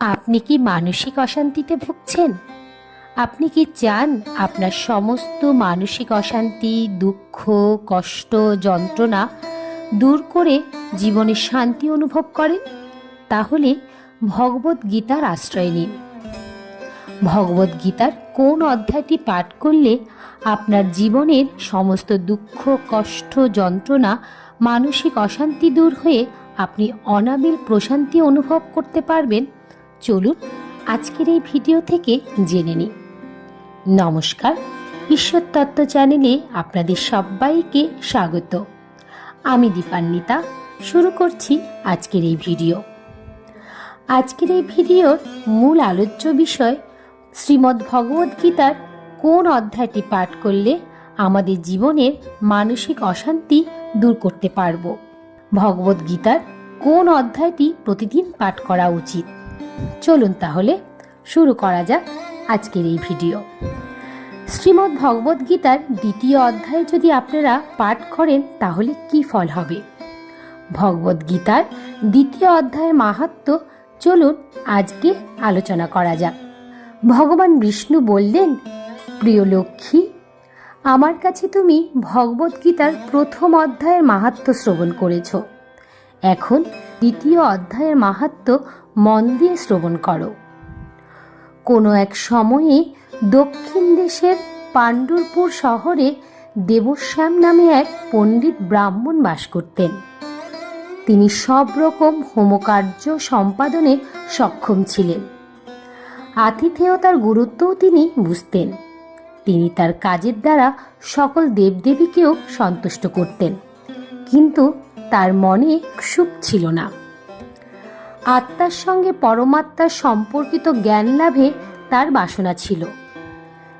আপনি কি মানসিক অশান্তিতে ভুগছেন? আপনি কি চান আপনার সমস্ত মানসিক অশান্তি, দুঃখ, কষ্ট, যন্ত্রণা দূর করে জীবনে শান্তি অনুভব করেন? তাহলে ভগবত গীতার আশ্রয় নিন। ভগবত গীতার কোন অধ্যায়টি পাঠ করলে আপনার জীবনের সমস্ত দুঃখ, কষ্ট, যন্ত্রণা, মানসিক অশান্তি দূর হয়ে আপনি অনাবিল প্রশান্তি অনুভব করতে পারবেন? চলুন আজকের এই ভিডিও থেকে জেনে নিই। নমস্কার, ঈশ্বর তত্ত্ব চ্যানেলে আপনাদের সবাইকে স্বাগত। আমি দীপান্বিতা, শুরু করছি আজকের এই ভিডিও। আজকের এই ভিডিওর মূল আলোচ্য বিষয় শ্রীমদ্ ভগবদ্ গীতার কোন অধ্যায়টি পাঠ করলে আমাদের জীবনের মানসিক অশান্তি দূর করতে পারব। ভগবদ্গীতার কোন অধ্যায়টি প্রতিদিন পাঠ করা উচিত? চলুন তাহলে শুরু করা যাক আজকের এই ভিডিও। শ্রীমদ্ ভগবদ্ গীতার দ্বিতীয় অধ্যায় যদি আপনারা পাঠ করেন, তাহলে কি ফল হবে? ভগবদ্ গীতার দ্বিতীয় অধ্যায়ের মাহাত্ম চলুন আজকে আলোচনা করা যাক। ভগবান বিষ্ণু বললেন, প্রিয় লক্ষ্মী, আমার কাছে তুমি ভগবদ্ গীতার প্রথম অধ্যায়ের মাহাত্ম শ্রবণ করেছ। এখন দ্বিতীয় অধ্যায়ের মাহাত্ম মন দিয়ে শ্রবণ করো। কোনো এক সময়ে দক্ষিণ দেশের পাণ্ডুরপুর শহরে দেবশ্যাম নামে এক পণ্ডিত ব্রাহ্মণ বাস করতেন। তিনি সব রকম হোমকার্য সম্পাদনে সক্ষম ছিলেন। আতিথেয়তার গুরুত্বও তিনি বুঝতেন। তিনি তার কাজের দ্বারা সকল দেবদেবীকেও সন্তুষ্ট করতেন। কিন্তু তার মনে সুখ ছিল না। আত্মার সঙ্গে পরমাত্মার সম্পর্কিত জ্ঞান লাভে তার বাসনা ছিল।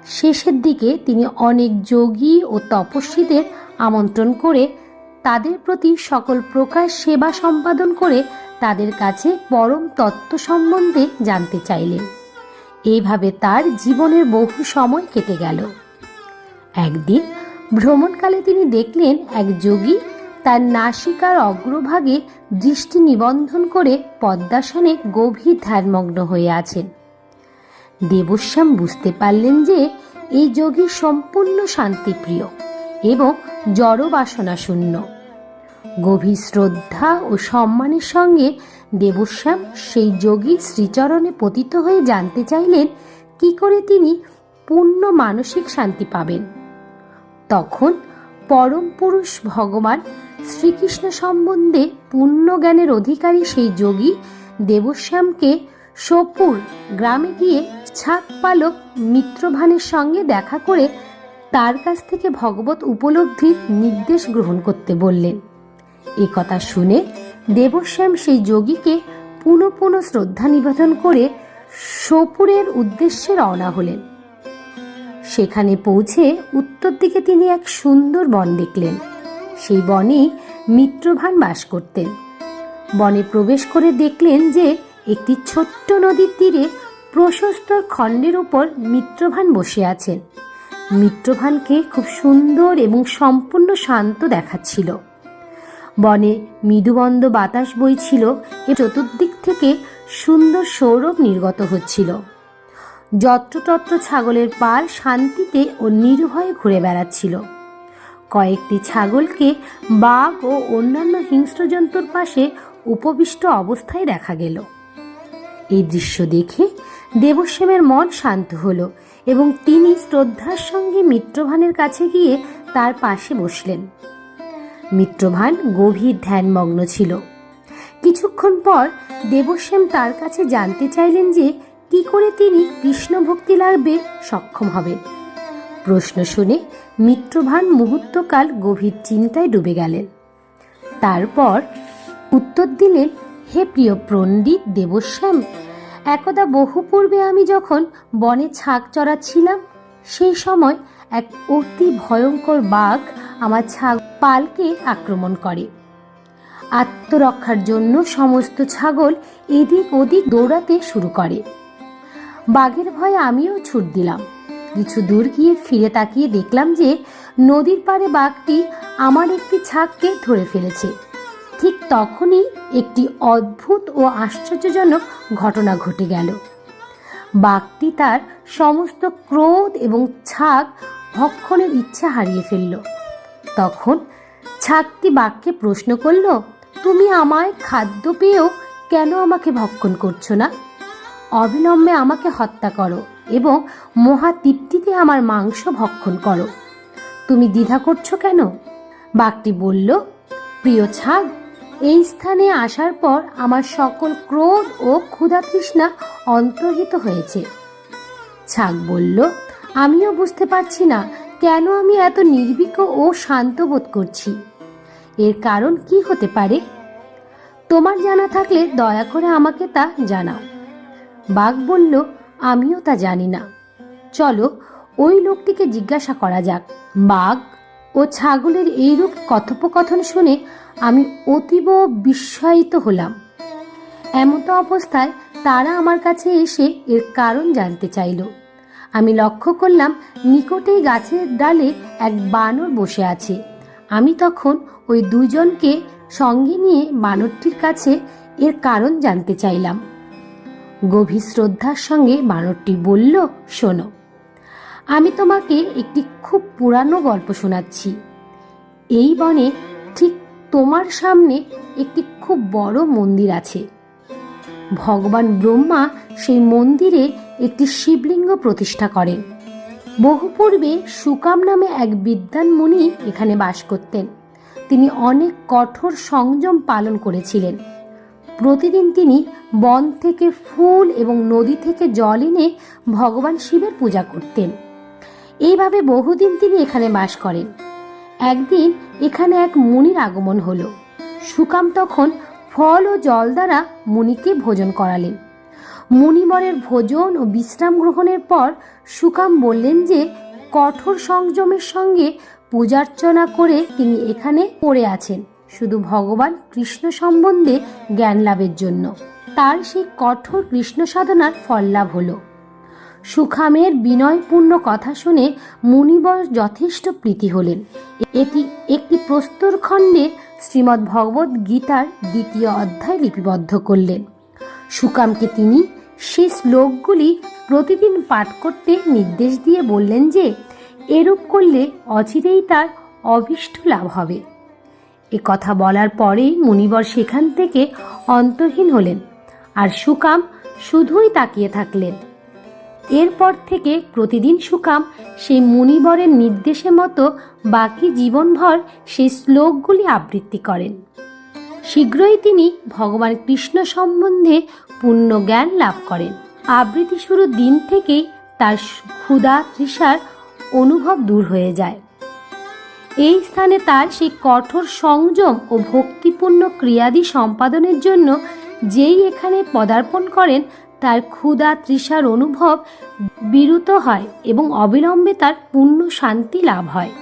শেষের দিকে তিনি অনেক যোগী ও তপস্বীদের আমন্ত্রণ করে তাদের প্রতি সকল প্রকার সেবা সম্পাদন করে তাদের কাছে পরম তত্ত্ব সম্বন্ধে জানতে চাইলেন। এইভাবে তার জীবনের বহু সময় কেটে গেল। একদিন ভ্রমণকালে তিনি দেখলেন এক যোগী তার নাসিকার অগ্রভাগে দৃষ্টি নিবন্ধন করে পদ্মাসনে গভীর ধ্যানমগ্ন হয়ে আছেন। দেবশ্যাম বুঝতে পারলেন যে এই যোগী সম্পূর্ণ শান্তিপ্রিয় এবং জড়বাসনা শূন্য। গভীর শ্রদ্ধা ও সম্মানের সঙ্গে দেবশ্যাম সেই যোগীর শ্রীচরণে পতিত হয়ে জানতে চাইলেন, কি করে তিনি পূর্ণ মানসিক শান্তি পাবেন। তখন পরম পুরুষ ভগবান শ্রীকৃষ্ণ সম্বন্ধে পূর্ণ জ্ঞানের অধিকারী সেই যোগী দেবশ্যামকে সোপুর গ্রামে গিয়ে ছাক পালক মিত্রভানের সঙ্গে দেখা করে তার কাছ থেকে ভগবত উপলব্ধির নির্দেশ গ্রহণ করতে বললেন। এ কথা শুনে দেবশ্যাম সেই যোগীকে পুনঃ পুনঃ শ্রদ্ধা নিবেদন করে সোপুরের উদ্দেশ্যে রওনা হলেন। সেখানে পৌঁছে উত্তর দিকে তিনি এক সুন্দর বন দেখলেন। সেই বনে মিত্রভান বাস করতেন। বনে প্রবেশ করে দেখলেন যে একটি ছোট্ট নদীর তীরে প্রশস্ত খণ্ডের উপর মিত্রভান বসে আছেন। মিত্রভানকে খুব সুন্দর এবং সম্পূর্ণ শান্ত দেখাচ্ছিল। বনে মৃদুবন্ধ বাতাস বইছিল এবং চতুর্দিক থেকে সুন্দর সৌরভ নির্গত হচ্ছিল। যত্রতত্র ছাগলের পাল শান্তিতে ও নির্ভয়ে ঘুরে বেড়াচ্ছিল। কয়েকটি ছাগলকে বাঘ ও অন্যান্য হিংস্র জন্তুর পাশে উপবিষ্ট অবস্থায় দেখা গেল। এই দৃশ্য দেখে দেবশ্যামের মন শান্ত হলো এবং তিনি শ্রদ্ধার সঙ্গে মিত্রভানের কাছে গিয়ে তার পাশে বসলেন। মিত্রভান গভীর ধ্যানমগ্ন ছিল। কিছুক্ষণ পর দেবশ্যাম তার কাছে জানতে চাইলেন যে কি করে তিনি কৃষ্ণ ভক্তি লাভে সক্ষম হবেন প্রশ্ন শুনে মিত্রভান মুহূর্তকাল গভীর চিন্তায় ডুবে গেলেন। তারপর উত্তর দিলেন, হে প্রিয় পণ্ডিত দেবশ্যাম, একদা বহু পূর্বে আমি যখন বনে ছাগ চড়াচ্ছিলাম সেই সময় এক অতি ভয়ঙ্কর বাঘ আমার ছাগ পালকে আক্রমণ করে। আত্মরক্ষার জন্য সমস্ত ছাগল এদিক ওদিক দৌড়াতে শুরু করে। বাঘের ভয়ে আমিও ছুট দিলাম। কিছু দূর গিয়ে ফিরে তাকিয়ে দেখলাম যে নদীর পাড়ে বাঘটি আমার একটি ছাগকে ধরে ফেলেছে। ঠিক তখনই একটি অদ্ভুত ও আশ্চর্যজনক ঘটনা ঘটে গেল। বাঘটি তার সমস্ত ক্রোধ এবং ছাগ ভক্ষণের ইচ্ছা হারিয়ে ফেলল। তখন ছাকটি বাঘকে প্রশ্ন করল, তুমি আমায় খাদ্য পেয়েও কেন আমাকে ভক্ষণ করছ না? অবিলম্বে আমাকে হত্যা করো এবং মহা তৃপ্তিতে আমার মাংস ভক্ষণ করো। তুমি দ্বিধা করছ কেন? বাঘটি বলল, প্রিয় ছাগ, এই স্থানে আসার পর আমার সকল ক্রোধ ও ক্ষুধা তৃষ্ণা অন্তর্হিত হয়েছে। ছাগ বলল, আমিও বুঝতে পারছি না কেন আমি এত নির্বিক ও শান্ত বোধ করছি। এর কারণ কি হতে পারে? তোমার জানা থাকলে দয়া করে আমাকে তা জানাও। বাঘ বলল, আমিও তা জানি না। চলো ওই লোকটিকে জিজ্ঞাসা করা যাক। বাঘ ও ছাগলের এইরূপ কথোপকথন শুনে আমি অতীব বিস্ময়িত হলাম। এমত অবস্থায় তারা আমার কাছে এসে এর কারণ জানতে চাইল। আমি লক্ষ্য করলাম নিকটেই গাছের ডালে এক বানর বসে আছে। আমি তখন ওই দুজনকে সঙ্গে নিয়ে বানরটির কাছে এর কারণ জানতে চাইলাম। গভীর শ্রদ্ধার সঙ্গে বানরটি বলল, শোনো, আমি তোমাকে একটি খুব পুরানো গল্প শোনাচ্ছি। এই বনে ঠিক তোমার সামনে একটি খুব বড় মন্দির আছে। ভগবান ব্রহ্মা সেই মন্দিরে একটি শিবলিঙ্গ প্রতিষ্ঠা করেন। বহু পূর্বে সুকাম নামে এক বিদ্যান মুনি এখানে বাস করতেন। তিনি অনেক কঠোর সংযম পালন করেছিলেন। প্রতিদিন তিনি বন থেকে ফুল এবং নদী থেকে জল এনে ভগবান শিবের পূজা করতেন। এইভাবে বহুদিন তিনি এখানে বাস করেন। একদিন এখানে এক মুনির আগমন হলো। সুকাম তখন ফল ও জল দ্বারা মুনিকে ভোজন করালেন। মুনিবরের ভোজন ও বিশ্রাম গ্রহণের পর সুকাম বললেন যে, কঠোর সংযমের সঙ্গে পূজার্চনা করে তিনি এখানে পড়ে আছেন। শুধু ভগবান কৃষ্ণ সম্বন্ধে জ্ঞান লাভের জন্য। তার সেই কঠোর কৃষ্ণ সাধনার ফল লাভ হলো। সুখামের বিনয়পূর্ণ কথা শুনে মুনিবর যথেষ্ট প্রীতি হলেন। এটি একটি প্রস্তর খণ্ডে শ্রীমদ্ ভগবত গীতার দ্বিতীয় অধ্যায় লিপিবদ্ধ করলেন। সুকামকে তিনি সেই শ্লোকগুলি প্রতিদিন পাঠ করতে নির্দেশ দিয়ে বললেন যে, এরূপ করলে অচিরেই তার অভীষ্ট লাভ হবে। এ কথা বলার পরেই মুনিবর সেখান থেকে অন্তহীন হলেন আর সুকাম শুধুই তাকিয়ে থাকলেন। এরপর থেকে প্রতিদিন সুকাম সেই মুনিবরের নির্দেশে মতো বাকি জীবনভর সেই শ্লোকগুলি আবৃত্তি করেন। শীঘ্রই তিনি ভগবান কৃষ্ণ সম্বন্ধে পূর্ণ জ্ঞান লাভ করেন। আবৃত্তি শুরুর দিন থেকেই তার ক্ষুধা তৃষার অনুভব দূর হয়ে যায়। এই স্থানে তার সেই কঠোর সংযম ও ভক্তিপূর্ণ ক্রিয়াদি সম্পাদনের জন্য যেই এখানে পদার্পণ করেন, তার ক্ষুধা তৃষার অনুভব বিরুত হয় এবং অবিলম্বে তার পূর্ণ শান্তি লাভ হয়।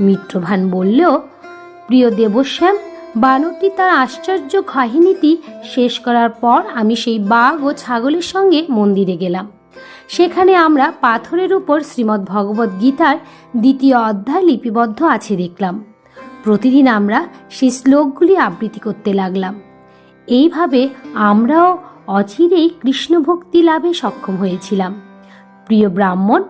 মিত্রভান বললেও, প্রিয় দেবশ্যাম, বানরটি তার আশ্চর্য কাহিনীটি শেষ করার পর আমি সেই বাঘ ও ছাগলের সঙ্গে মন্দিরে গেলাম। সেখানে আমরা পাথরের উপর শ্রীমদ্ ভগবত গীতার দ্বিতীয় অধ্যায় লিপিবদ্ধ আছে দেখলাম। প্রতিদিন আমরা সেই শ্লোকগুলি আবৃত্তি করতে লাগলাম। এইভাবে আমরাও অচিরেই কৃষ্ণ ভক্তি লাভে সক্ষম হয়েছিলাম। প্রিয় ব্রাহ্মণ,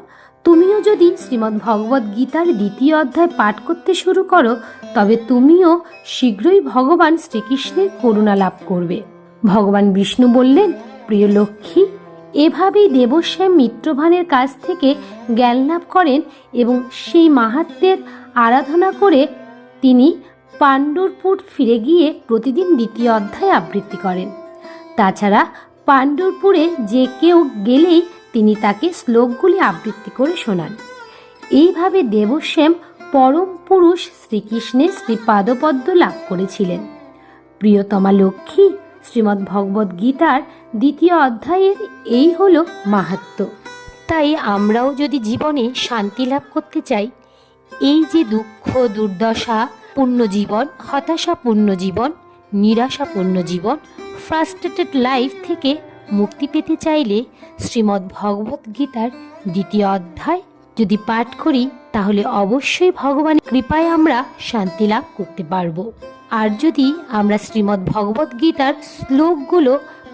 তুমিও যদি শ্রীমদ্ ভগবত গীতার দ্বিতীয় অধ্যায় পাঠ করতে শুরু করো, তবে তুমিও শীঘ্রই ভগবান শ্রীকৃষ্ণের করুণা লাভ করবে। ভগবান বিষ্ণু বললেন, প্রিয় লক্ষ্মী এভাবেই দেবশ্যাম মিত্রভানের কাছ থেকে জ্ঞান লাভ করেন এবং সেই মাহাত্মের আরাধনা করে তিনি পাণ্ডুরপুর ফিরে গিয়ে প্রতিদিন দ্বিতীয় অধ্যায় আবৃত্তি করেন। তাছাড়া পাণ্ডুরপুরে যে কেউ গেলেই তিনি তাকে শ্লোকগুলি আবৃত্তি করে শোনান। এইভাবে দেবশ্যাম পরম পুরুষ শ্রীকৃষ্ণের শ্রীপাদপদ্ম লাভ করেছিলেন। প্রিয়তমা লক্ষ্মী শ্রীমদ্ ভগবত গীতার দ্বিতীয় অধ্যায়ের এই হলো মাহাত্ম। তাই আমরাও যদি জীবনে শান্তি লাভ করতে চাই, এই যে দুঃখ, দুর্দশা পূর্ণ জীবন হতাশাপূর্ণ জীবন, নিরাশাপূর্ণ জীবন ফ্রাস্ট্রেটেড লাইফ থেকে মুক্তি পেতে চাইলে শ্রীমদ্ ভগবত গীতার দ্বিতীয় অধ্যায় যদি পাঠ করি, তাহলে অবশ্যই ভগবানের কৃপায় আমরা শান্তি লাভ করতে পারব। আর যদি আমরা শ্রীমদ্ ভগবদ্ গীতার শ্লোকগুলো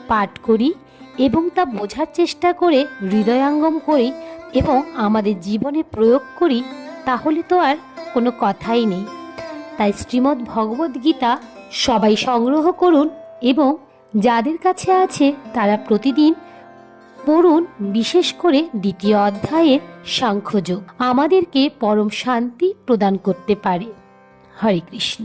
পাঠ করি এবং তা বোঝার চেষ্টা করে হৃদয়াঙ্গম করি এবং আমাদের জীবনে প্রয়োগ করি, তাহলে তো আর কোনো কথাই নেই। তাই শ্রীমদ্ ভগবদ্ গীতা সবাই সংগ্রহ করুন এবং যাদের কাছে আছে তারা প্রতিদিন পড়ুন, বিশেষ করে দ্বিতীয় অধ্যায়ের সাংখ্যযোগ। আমাদেরকে পরম শান্তি প্রদান করতে পারে। হরে কৃষ্ণ।